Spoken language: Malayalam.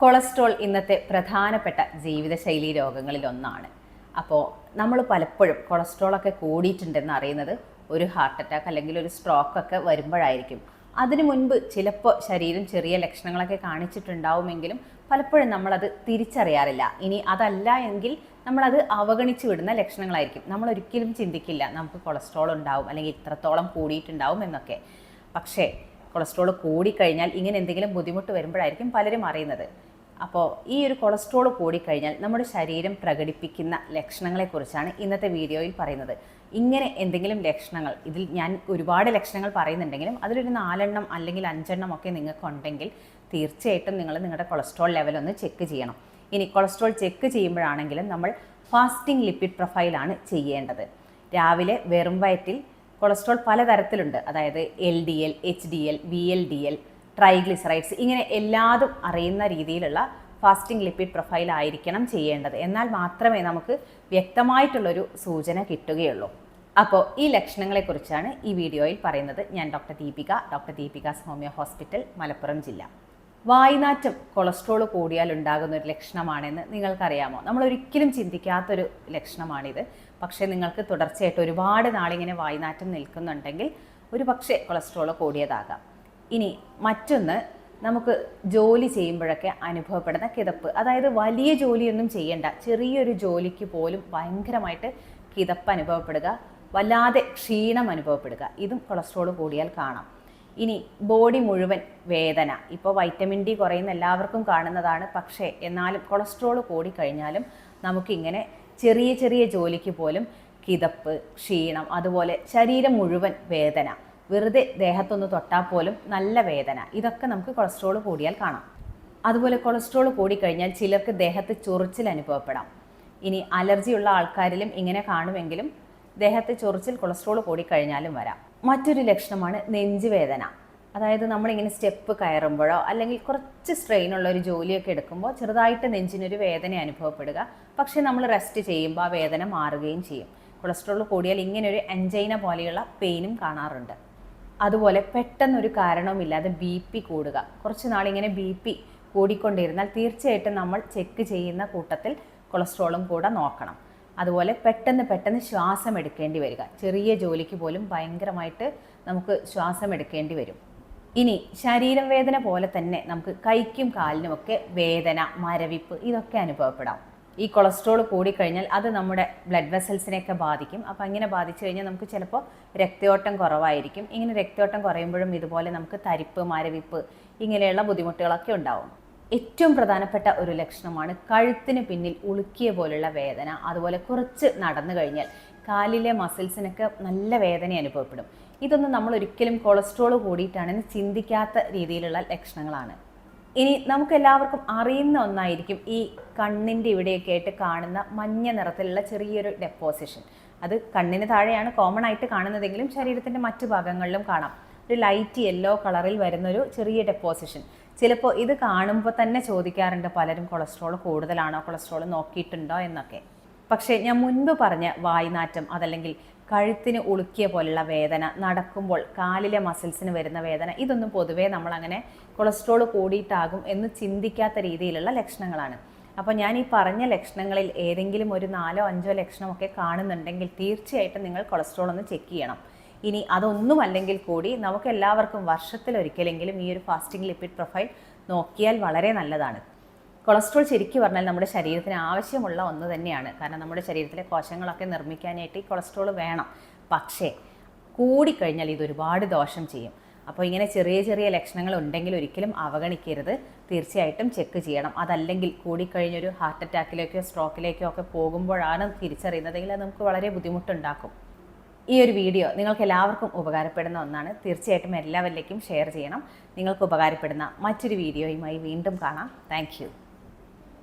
കൊളസ്ട്രോൾ ഇന്നത്തെ പ്രധാനപ്പെട്ട ജീവിതശൈലി രോഗങ്ങളിൽ ഒന്നാണ് അപ്പോൾ നമ്മൾ പലപ്പോഴും കൊളസ്ട്രോളൊക്കെ കൂടിയിട്ടുണ്ടെന്ന് അറിയുന്നത് ഒരു ഹാർട്ട് അറ്റാക്ക് അല്ലെങ്കിൽ ഒരു സ്ട്രോക്ക് ഒക്കെ വരുമ്പോഴായിരിക്കും. അതിനു മുൻപ് ചിലപ്പോൾ ശരീരം ചെറിയ ലക്ഷണങ്ങളൊക്കെ കാണിച്ചിട്ടുണ്ടാവുമെങ്കിലും പലപ്പോഴും നമ്മളത് തിരിച്ചറിയാറില്ല. ഇനി അതല്ല എങ്കിൽ നമ്മളത് അവഗണിച്ച് വിടുന്ന ലക്ഷണങ്ങളായിരിക്കും. നമ്മൾ ഒരിക്കലും ചിന്തിക്കില്ല നമുക്ക് കൊളസ്ട്രോൾ ഉണ്ടാവും അല്ലെങ്കിൽ ഇത്രത്തോളം കൂടിയിട്ടുണ്ടാവും എന്നൊക്കെ. പക്ഷേ കൊളസ്ട്രോൾ കൂടിക്കഴിഞ്ഞാൽ ഇങ്ങനെ എന്തെങ്കിലും ബുദ്ധിമുട്ട് വരുമ്പോഴായിരിക്കും പലരും അറിയുന്നത്. അപ്പോൾ ഈ ഒരു കൊളസ്ട്രോൾ കൂടിക്കഴിഞ്ഞാൽ നമ്മുടെ ശരീരം പ്രകടിപ്പിക്കുന്ന ലക്ഷണങ്ങളെക്കുറിച്ചാണ് ഇന്നത്തെ വീഡിയോയിൽ പറയുന്നത്. ഇങ്ങനെ എന്തെങ്കിലും ലക്ഷണങ്ങൾ ഇതിൽ ഞാൻ ഒരുപാട് ലക്ഷണങ്ങൾ പറയുന്നുണ്ടെങ്കിലും അതിലൊരു നാലെണ്ണം അല്ലെങ്കിൽ അഞ്ചെണ്ണം ഒക്കെ നിങ്ങൾക്കുണ്ടെങ്കിൽ തീർച്ചയായിട്ടും നിങ്ങൾ നിങ്ങളുടെ കൊളസ്ട്രോൾ ലെവൽ ഒന്ന് ചെക്ക് ചെയ്യണം. ഇനി കൊളസ്ട്രോൾ ചെക്ക് ചെയ്യുമ്പോഴാണെങ്കിലും നമ്മൾ ഫാസ്റ്റിംഗ് ലിപ്പിഡ് പ്രൊഫൈലാണ് ചെയ്യേണ്ടത്. രാവിലെ വെറും വയറ്റിൽ കൊളസ്ട്രോൾ പലതരത്തിലുണ്ട്. അതായത് L D L H D L V L D L triglycerides. ഇങ്ങനെ എല്ലാതും അറിയുന്ന രീതിയിലുള്ള ഫാസ്റ്റിംഗ് ലിപ്പിഡ് പ്രൊഫൈൽ ആയിരിക്കണം ചെയ്യേണ്ടത്. എന്നാൽ മാത്രമേ നമുക്ക് വ്യക്തമായിട്ടുള്ളൊരു സൂചന കിട്ടുകയുള്ളൂ. അപ്പോൾ ഈ ലക്ഷണങ്ങളെക്കുറിച്ചാണ് ഈ വീഡിയോയിൽ പറയുന്നത്. ഞാൻ doctor Deepika doctor Deepika's homeo hospital Malappuram ജില്ല. വായുനാറ്റം കൊളസ്ട്രോൾ കൂടിയാൽ ഉണ്ടാകുന്ന ഒരു ലക്ഷണമാണെന്ന് നിങ്ങൾക്കറിയാമോ? നമ്മൾ ഒരിക്കലും ചിന്തിക്കാത്തൊരു ലക്ഷണമാണിത്. പക്ഷേ നിങ്ങൾക്ക് തുടർച്ചയായിട്ട് ഒരുപാട് നാളിങ്ങനെ വായുനാറ്റം നിൽക്കുന്നുണ്ടെങ്കിൽ ഒരു പക്ഷേ കൊളസ്ട്രോൾ കൂടിയതാകാം. ഇനി മറ്റൊന്ന് നമുക്ക് ജോലി ചെയ്യുമ്പോഴൊക്കെ അനുഭവപ്പെടുന്ന കിതപ്പ്. അതായത് വലിയ ജോലിയൊന്നും ചെയ്യേണ്ട. ചെറിയൊരു ജോലിക്ക് പോലും ഭയങ്കരമായിട്ട് കിതപ്പ് അനുഭവപ്പെടുക. വല്ലാതെ ക്ഷീണം അനുഭവപ്പെടുക. ഇതും കൊളസ്ട്രോൾ കൂടിയാൽ കാണാം. ഇനി ബോഡി മുഴുവൻ വേദന. ഇപ്പോൾ വൈറ്റമിൻ ഡി കുറയുന്ന എല്ലാവർക്കും കാണുന്നതാണ്. പക്ഷേ എന്നാലും കൊളസ്ട്രോൾ കൂടിക്കഴിഞ്ഞാലും നമുക്കിങ്ങനെ ചെറിയ ചെറിയ ജോലിക്ക് പോലും കിതപ്പ് ക്ഷീണം അതുപോലെ ശരീരം മുഴുവൻ വേദന. വെറുതെ ദേഹത്തൊന്ന് തൊട്ടാൽ പോലും നല്ല വേദന. ഇതൊക്കെ നമുക്ക് കൊളസ്ട്രോൾ കൂടിയാൽ കാണാം. അതുപോലെ കൊളസ്ട്രോൾ കൂടിക്കഴിഞ്ഞാൽ ചിലർക്ക് ദേഹത്ത് ചൊറിച്ചിൽ അനുഭവപ്പെടാം. ഇനി അലർജിയുള്ള ആൾക്കാരിലും ഇങ്ങനെ കാണുമെങ്കിലും ദേഹത്തെ ചൊറിച്ചിൽ കൊളസ്ട്രോൾ കൂടിക്കഴിഞ്ഞാലും വരാം. മറ്റൊരു ലക്ഷണമാണ് നെഞ്ചുവേദന അതായത് നമ്മളിങ്ങനെ സ്റ്റെപ്പ് കയറുമ്പോഴോ അല്ലെങ്കിൽ കുറച്ച് സ്ട്രെയിൻ ഉള്ള ഒരു ജോലിയൊക്കെ എടുക്കുമ്പോൾ ചെറുതായിട്ട് നെഞ്ചിനൊരു വേദന അനുഭവപ്പെടുക. പക്ഷേ നമ്മൾ റെസ്റ്റ് ചെയ്യുമ്പോൾ ആ വേദന മാറുകയും ചെയ്യും. കൊളസ്ട്രോൾ കൂടിയാൽ ഇങ്ങനെ ഒരു എൻജൈന പോലെയുള്ള പെയിനും കാണാറുണ്ട്. അതുപോലെ പെട്ടെന്നൊരു കാരണവുമില്ലാതെ ബി പി കൂടുക. കുറച്ച് നാളിങ്ങനെ ബി പി കൂടിക്കൊണ്ടിരുന്നാൽ തീർച്ചയായിട്ടും നമ്മൾ ചെക്ക് ചെയ്യുന്ന കൂട്ടത്തിൽ കൊളസ്ട്രോളും കൂടെ നോക്കണം. അതുപോലെ പെട്ടെന്ന് പെട്ടെന്ന് ശ്വാസം എടുക്കേണ്ടി വരിക. ചെറിയ ജോലിക്ക് പോലും ഭയങ്കരമായിട്ട് നമുക്ക് ശ്വാസം എടുക്കേണ്ടി വരും. ഇനി ശരീരം വേദന പോലെ തന്നെ നമുക്ക് കൈക്കും കാലിനുമൊക്കെ വേദന മരവിപ്പ് ഇതൊക്കെ അനുഭവപ്പെടാം. ഈ കൊളസ്ട്രോൾ കൂടിക്കഴിഞ്ഞാൽ അത് നമ്മുടെ ബ്ലഡ് വെസൽസിനെയൊക്കെ ബാധിക്കും. അപ്പോൾ അങ്ങനെ ബാധിച്ചു കഴിഞ്ഞാൽ നമുക്ക് ചിലപ്പോൾ രക്തയോട്ടം കുറവായിരിക്കും. ഇങ്ങനെ രക്തയോട്ടം കുറയുമ്പോഴും ഇതുപോലെ നമുക്ക് തരിപ്പ് മരവിപ്പ് ഇങ്ങനെയുള്ള ബുദ്ധിമുട്ടുകളൊക്കെ ഉണ്ടാവും. ഏറ്റവും പ്രധാനപ്പെട്ട ഒരു ലക്ഷണമാണ് കഴുത്തിന് പിന്നിൽ ഉളുക്കിയ പോലുള്ള വേദന. അതുപോലെ കുറച്ച് നടന്നു കഴിഞ്ഞാൽ കാലിലെ മസിൽസിനൊക്കെ നല്ല വേദന അനുഭവപ്പെടും. ഇതൊന്നും നമ്മൾ ഒരിക്കലും കൊളസ്ട്രോൾ കൂടിയിട്ടാണെന്ന് ചിന്തിക്കാത്ത രീതിയിലുള്ള ലക്ഷണങ്ങളാണ്. ഇനി നമുക്ക് എല്ലാവർക്കും അറിയുന്ന ഒന്നായിരിക്കും ഈ കണ്ണിന്റെ ഇവിടെയൊക്കെ ആയിട്ട് കാണുന്ന മഞ്ഞ നിറത്തിലുള്ള ചെറിയൊരു ഡെപ്പോസിഷൻ അത് കണ്ണിന് താഴെയാണ് കോമൺ ആയിട്ട് കാണുന്നതെങ്കിലും ശരീരത്തിന്റെ മറ്റു ഭാഗങ്ങളിലും കാണാം. ഒരു ലൈറ്റ് യെല്ലോ കളറിൽ വരുന്നൊരു ചെറിയ ഡെപ്പോസിഷൻ ചിലപ്പോൾ ഇത് കാണുമ്പോൾ തന്നെ ചോദിക്കാറുണ്ട് പലരും കൊളസ്ട്രോൾ കൂടുതലാണോ? കൊളസ്ട്രോൾ നോക്കിയിട്ടുണ്ടോ എന്നൊക്കെ. പക്ഷേ ഞാൻ മുൻപ് പറഞ്ഞ വായ്നാറ്റം അതല്ലെങ്കിൽ കഴുത്തിന് ഉളുക്കിയ പോലുള്ള വേദന നടക്കുമ്പോൾ കാലിലെ മസിൽസിന് വരുന്ന വേദന ഇതൊന്നും പൊതുവേ നമ്മളങ്ങനെ കൊളസ്ട്രോൾ കൂടിയിട്ടാകും എന്ന് ചിന്തിക്കാത്ത രീതിയിലുള്ള ലക്ഷണങ്ങളാണ്. അപ്പോൾ ഞാൻ ഈ പറഞ്ഞ ലക്ഷണങ്ങളിൽ ഏതെങ്കിലും ഒരു നാലോ അഞ്ചോ ലക്ഷണമൊക്കെ കാണുന്നുണ്ടെങ്കിൽ തീർച്ചയായിട്ടും നിങ്ങൾ കൊളസ്ട്രോൾ ഒന്ന് ചെക്ക് ചെയ്യണം. ഇനി അതൊന്നും അല്ലെങ്കിൽ കൂടി നമുക്ക് എല്ലാവർക്കും വർഷത്തിലൊരിക്കലെങ്കിലും ഈ ഒരു ഫാസ്റ്റിംഗ് ലിപ്പിഡ് പ്രൊഫൈൽ നോക്കിയാൽ വളരെ നല്ലതാണ്. കൊളസ്ട്രോൾ ശരിക്കും പറഞ്ഞാൽ നമ്മുടെ ശരീരത്തിന് ആവശ്യമുള്ള ഒന്ന് തന്നെയാണ്. കാരണം നമ്മുടെ ശരീരത്തിലെ കോശങ്ങളൊക്കെ നിർമ്മിക്കാനായിട്ട് ഈ കൊളസ്ട്രോൾ വേണം. പക്ഷേ കൂടിക്കഴിഞ്ഞാൽ ഇത് ഒരുപാട് ദോഷം ചെയ്യും. അപ്പോൾ ഇങ്ങനെ ചെറിയ ചെറിയ ലക്ഷണങ്ങൾ ഉണ്ടെങ്കിൽ ഒരിക്കലും അവഗണിക്കരുത്. തീർച്ചയായിട്ടും ചെക്ക് ചെയ്യണം. അതല്ലെങ്കിൽ കൂടിക്കഴിഞ്ഞൊരു ഹാർട്ട് അറ്റാക്കിലേക്കോ സ്ട്രോക്കിലേക്കോ ഒക്കെ പോകുമ്പോഴാണ് തിരിച്ചറിയുന്നതെങ്കിൽ അത് നമുക്ക് വളരെ ബുദ്ധിമുട്ടുണ്ടാക്കും. ഈ ഒരു വീഡിയോ നിങ്ങൾക്ക് എല്ലാവർക്കും ഉപകാരപ്പെടുന്ന ഒന്നാണ്. തീർച്ചയായിട്ടും എല്ലാവരിലേക്കും ഷെയർ ചെയ്യണം. നിങ്ങൾക്ക് ഉപകാരപ്പെടുന്ന മറ്റൊരു വീഡിയോയുമായി വീണ്ടും കാണാം. താങ്ക്